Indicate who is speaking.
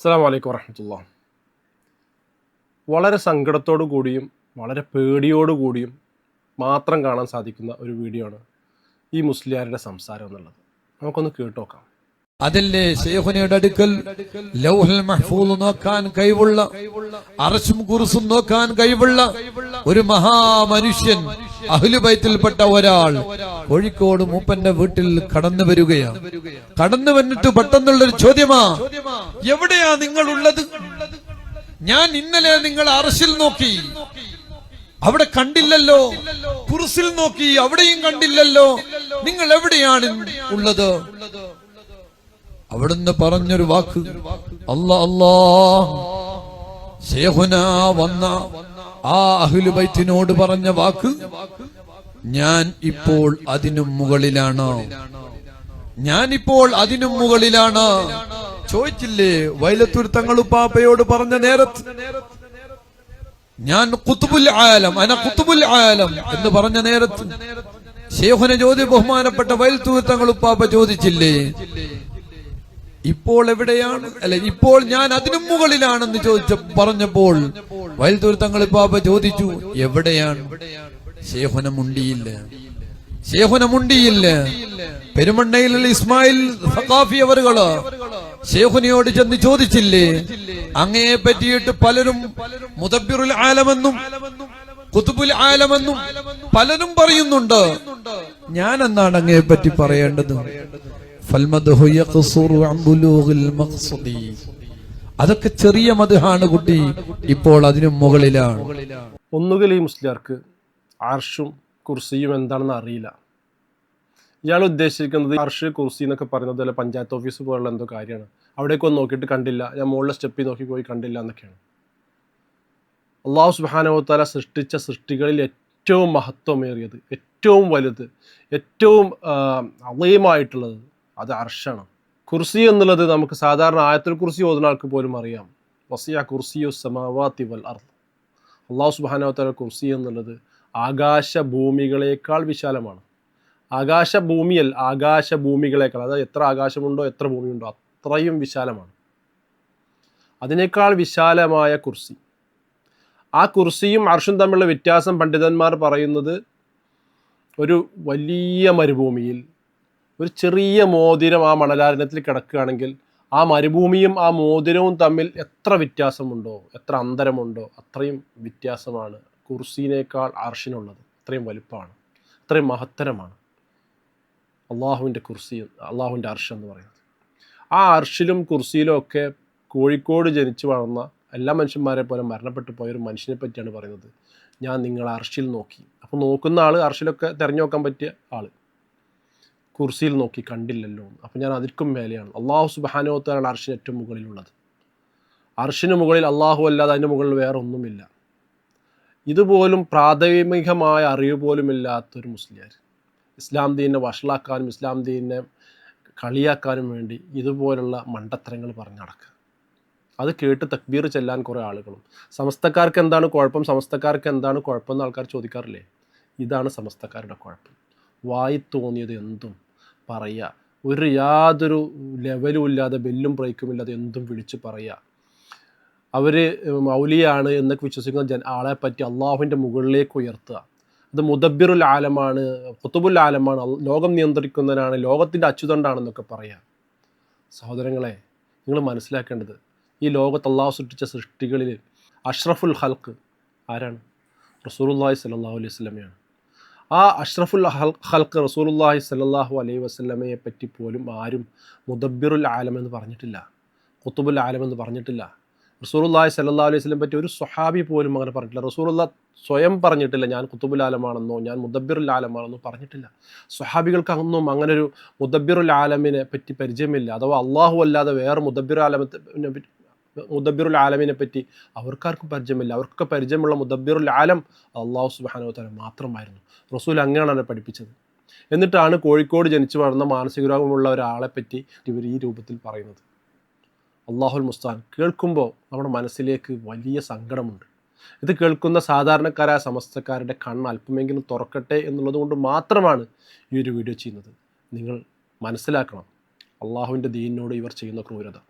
Speaker 1: അസ്സാം വലൈക്കും വറഹമത്തുള്ള. വളരെ സങ്കടത്തോടു കൂടിയും വളരെ പേടിയോടു കൂടിയും മാത്രം കാണാൻ സാധിക്കുന്ന ഒരു വീഡിയോ ആണ് ഈ മുസ്ലിയാരുടെ സംസാരം എന്നുള്ളത്. നമുക്കൊന്ന് കേട്ടു നോക്കാം.
Speaker 2: അതല്ലേ ശേഖുനയുടെ അടുക്കൽ ലൗഹൽ മഹ്ഫൂൽ നോക്കാൻ കഴിവുള്ള അറശും കുറിസും നോക്കാൻ കഴിവുള്ള ഒരു മഹാമനുഷ്യൻ അഹ്ലുബൈത്തിൽപ്പെട്ട ഒരാൾ കോഴിക്കോട് മൂപ്പന്റെ വീട്ടിൽ കടന്നു വരികയാണ്. കടന്നു വന്നിട്ട് പെട്ടെന്നുള്ളൊരു ചോദ്യമാ എവിടെയാ നിങ്ങൾ ഉള്ളത് ഞാൻ ഇന്നലെ നിങ്ങൾ അറസിൽ നോക്കി. അവിടെ കണ്ടില്ലല്ലോ. കുറിസിൽ നോക്കി. അവിടെയും കണ്ടില്ലല്ലോ. നിങ്ങൾ എവിടെയാണ് ഉള്ളത്? അവിടുന്ന് പറഞ്ഞൊരു വാക്ക് അല്ല അല്ലാ ശേഖുന വന്ന. ആ അഹ്ലുബൈത്തിനോട് പറഞ്ഞ വാക്ക് ഞാൻ ഇപ്പോൾ അതിനും മുകളിലാണ്. ഞാനിപ്പോൾ അതിനും മുകളിലാണ്. ചോദിച്ചില്ലേ വൈലത്തൂർ തങ്ങളുപ്പാപ്പയോട് പറഞ്ഞ നേരത്ത്? ഞാൻ കുത്തുബുൽ ആലം അന കുത്തുബുൽ ആലം എന്ന് പറഞ്ഞ നേരത്ത്. ശേഖുന ജ്യോതി ബഹുമാനപ്പെട്ട വൈലത്തൂർ തങ്ങളുപ്പാപ്പ ചോദിച്ചില്ലേ? ഇപ്പോൾ എവിടെയാണ്? അല്ലെ ഇപ്പോൾ ഞാൻ അതിനും മുകളിലാണെന്ന് ചോദിച്ച പറഞ്ഞപ്പോൾ വയൽത്തൂർ തങ്ങൾ പാപ്പ ചോദിച്ചു എവിടെയാണ്? ശേഖുന മുണ്ടിയില്ല ശേഖുന മുണ്ടിയില്ല പെരുമണ്ണയിൽ ഇസ്മായിൽ സഖാഫി അവറുകൾ? ശേഖുനയോട് ചെന്ന് ചോദിച്ചില്ലേ? അങ്ങയെ പറ്റിയിട്ട് പലരും മുതബിറുൽ ആലമെന്നും കുത്തുബുൽ ആലമെന്നും പലരും പറയുന്നുണ്ട്. ഞാൻ എന്നാണ് അങ്ങയെ പറ്റി പറയേണ്ടത്? അതൊക്കെ ചെറിയ മദ്ഹാണ് കുട്ടി. ഇപ്പോൾ അതിനു മുകളിലാണ്.
Speaker 1: ഒന്നുകിൽ ഈ മുസ്ലിയാർക്ക് ആർഷും കുർസിയും എന്താണെന്ന് അറിയില്ല. ഇയാൾ ഉദ്ദേശിക്കുന്നത് ആർഷ് കുർസി എന്നൊക്കെ പറയുന്നത് അല്ല പഞ്ചായത്ത് ഓഫീസ് പോലുള്ള എന്തോ കാര്യമാണ്. അവിടേക്ക് ഒന്ന് നോക്കിയിട്ട് കണ്ടില്ല. ഞാൻ മുകളിലെ സ്റ്റെപ്പിൽ നോക്കി പോയി കണ്ടില്ല എന്നൊക്കെയാണ്. അള്ളാഹു സുബാനവത്താല സൃഷ്ടിച്ച സൃഷ്ടികളിൽ ഏറ്റവും മഹത്വമേറിയത് ഏറ്റവും വലുത് ഏറ്റവും അളയമായിട്ടുള്ളത് അത് അർഷാണ്. കുർസി എന്നുള്ളത് നമുക്ക് സാധാരണ ആയത്തിൽ കുർസി ഓതുന്ന ആൾക്ക് പോലും അറിയാം. വസിയ കുർസിയു സമാവാത്തി വൽ അർദ്. അള്ളാഹു സുബാനവത്തല കുർസി എന്നുള്ളത് ആകാശ ഭൂമികളേക്കാൾ വിശാലമാണ്. ആകാശ ഭൂമിയൽ ആകാശ ഭൂമികളേക്കാൾ അതായത് എത്ര ആകാശമുണ്ടോ എത്ര ഭൂമിയുണ്ടോ അത്രയും വിശാലമാണ്. അതിനേക്കാൾ വിശാലമായ കുർസി. ആ കുർസിയും അർഷും തമ്മിലുള്ള വ്യത്യാസം പണ്ഡിതന്മാർ പറയുന്നത് ഒരു വലിയ മരുഭൂമിയിൽ ഒരു ചെറിയ മോതിരം ആ മണലാരണത്തിൽ കിടക്കുകയാണെങ്കിൽ ആ മരുഭൂമിയും ആ മോതിരവും തമ്മിൽ എത്ര വ്യത്യാസമുണ്ടോ? എത്ര അന്തരമുണ്ടോ? അത്രയും വ്യത്യാസമാണ് കുർസീനേക്കാൾ അർഷിനുള്ളത് അത്രയും വലുപ്പമാണ്. അത്രയും മഹത്തരമാണ്. അള്ളാഹുവിന്റെ കുർസി അള്ളാഹുവിന്റെ അർഷ് എന്ന് പറയുന്നത്. ആ അർഷിലും കുർസിയിലും ഒക്കെ കോഴിക്കോട് ജനിച്ചു വളർന്ന എല്ലാ മനുഷ്യന്മാരെ പോലെ മരണപ്പെട്ടു പോയ ഒരു മനുഷ്യനെ പറ്റിയാണ് പറയുന്നത്. ഞാൻ നിങ്ങളെ അർഷിൽ നോക്കി. അപ്പോൾ നോക്കുന്ന ആൾ അർഷിലൊക്കെ തിരഞ്ഞു നോക്കാൻ പറ്റിയ ആൾ കുർസിയിൽ നോക്കി കണ്ടില്ലല്ലോ അപ്പം ഞാൻ അതിർക്കും മേലെയാണ്. അള്ളാഹു സുബാനോത്താലാണ് അർഷിന് ഏറ്റവും മുകളിലുള്ളത്. അർഷിന് മുകളിൽ അള്ളാഹു അല്ലാതെ അതിന്റെ മുകളിൽ വേറെ ഒന്നുമില്ല. ഇതുപോലും പ്രാഥമികമായ അറിവ് പോലും ഇല്ലാത്തൊരു മുസ്ലിയാർ ഇസ്ലാം ദീനെ വഷളാക്കാനും ഇസ്ലാം ദീനെ കളിയാക്കാനും വേണ്ടി ഇതുപോലുള്ള മണ്ടത്തരങ്ങൾ പറഞ്ഞു നടക്കുക. അത് കേട്ട് തക്ബീർ ചെല്ലാൻ കുറേ ആളുകളും. സമസ്തക്കാർക്ക് എന്താണ് കുഴപ്പം? സമസ്തക്കാർക്ക് എന്താണ് കുഴപ്പം എന്ന് ആൾക്കാർ ചോദിക്കാറില്ലേ? ഇതാണ് സമസ്തക്കാരുടെ കുഴപ്പം. വായി തോന്നിയത് എന്തും പറയുക. ഒരു യാതൊരു ലെവലും ഇല്ലാതെ ബെല്ലും ബ്രേക്കും ഇല്ലാതെ എന്തും വിളിച്ച് പറയുക. അവർ മൗലിയാണ് എന്നൊക്കെ വിശ്വസിക്കുന്ന ജന ആളെ പറ്റി അള്ളാഹുവിന്റെ മുകളിലേക്ക് ഉയർത്തുക. അത് മുദബിറുൽ ആലമാണ് കുത്തുബുൽ ആലമാണ് ലോകം നിയന്ത്രിക്കുന്നതിനാണ് ലോകത്തിന്റെ അച്യുതണ്ടാണെന്നൊക്കെ പറയാം സഹോദരങ്ങളെ നിങ്ങൾ മനസ്സിലാക്കേണ്ടത് ഈ ലോകത്ത് അള്ളാഹു സൃഷ്ടിച്ച സൃഷ്ടികളിൽ അഷ്റഫുൽ ഹൽക്ക് ആരാണ്? റസൂലുള്ളാഹി സ്വല്ലല്ലാഹു അലൈഹി വസല്ലമയാണ്. ആ അഷ്റഫുൽ ഹൽ ഹൽക്ക് റസൂലുള്ളാഹി സ്വല്ലല്ലാഹു അലൈഹി വസ്ലമയെ പറ്റി പോലും ആരും മുദബിറുൽ ആലം എന്ന് പറഞ്ഞിട്ടില്ല. കുത്തുബുൽ ആലം എന്ന് പറഞ്ഞിട്ടില്ല. റസൂലുള്ളാഹി സല്ലാ അലൈഹി വസ്ലം പറ്റി ഒരു സ്വഹാബി പോലും അങ്ങനെ പറഞ്ഞിട്ടില്ല. റസൂലുള്ള സ്വയം പറഞ്ഞിട്ടില്ല ഞാൻ കുത്തുബുൽ ആലമാണെന്നോ ഞാൻ മുദബിറുൽ ആലമാണെന്നോ പറഞ്ഞിട്ടില്ല. സ്വഹാബികൾക്ക് അന്നും അങ്ങനെ ഒരു മുദബിറുൽ ആലമിനെ പറ്റി പരിചയമില്ല. അഥവാ അള്ളാഹു അല്ലാതെ വേറെ മുദബിർ ആലമത്തെ മുദബിറുൽ ആലമിനെ പറ്റി അവർക്കാർക്കും പരിചയമില്ല. അവർക്കൊക്കെ പരിചയമുള്ള മുദബിറുൽ ആലം അള്ളാഹു സുബാനോ തല മാത്രമായിരുന്നു. റസൂൽ അങ്ങനെയാണ് പഠിപ്പിച്ചത്. എന്നിട്ടാണ് കോഴിക്കോട് ജനിച്ചു വളർന്ന മാനസിക രോഗമുള്ള ഒരാളെ പറ്റി ഇവർ ഈ രൂപത്തിൽ പറയുന്നത്. അള്ളാഹുൽ മുസ്താൻ കേൾക്കുമ്പോൾ നമ്മുടെ മനസ്സിലേക്ക് വലിയ സങ്കടമുണ്ട്. ഇത് കേൾക്കുന്ന സാധാരണക്കാരായ സമസ്തക്കാരുടെ കണ്ണ് അല്പമെങ്കിലും തുറക്കട്ടെ എന്നുള്ളത് കൊണ്ട് മാത്രമാണ് ഈ ഒരു വീഡിയോ ചെയ്യുന്നത്. നിങ്ങൾ മനസ്സിലാക്കണം. അള്ളാഹുവിന്റെ ദീനിനോട് ഇവർ ചെയ്യുന്ന ക്രൂരത.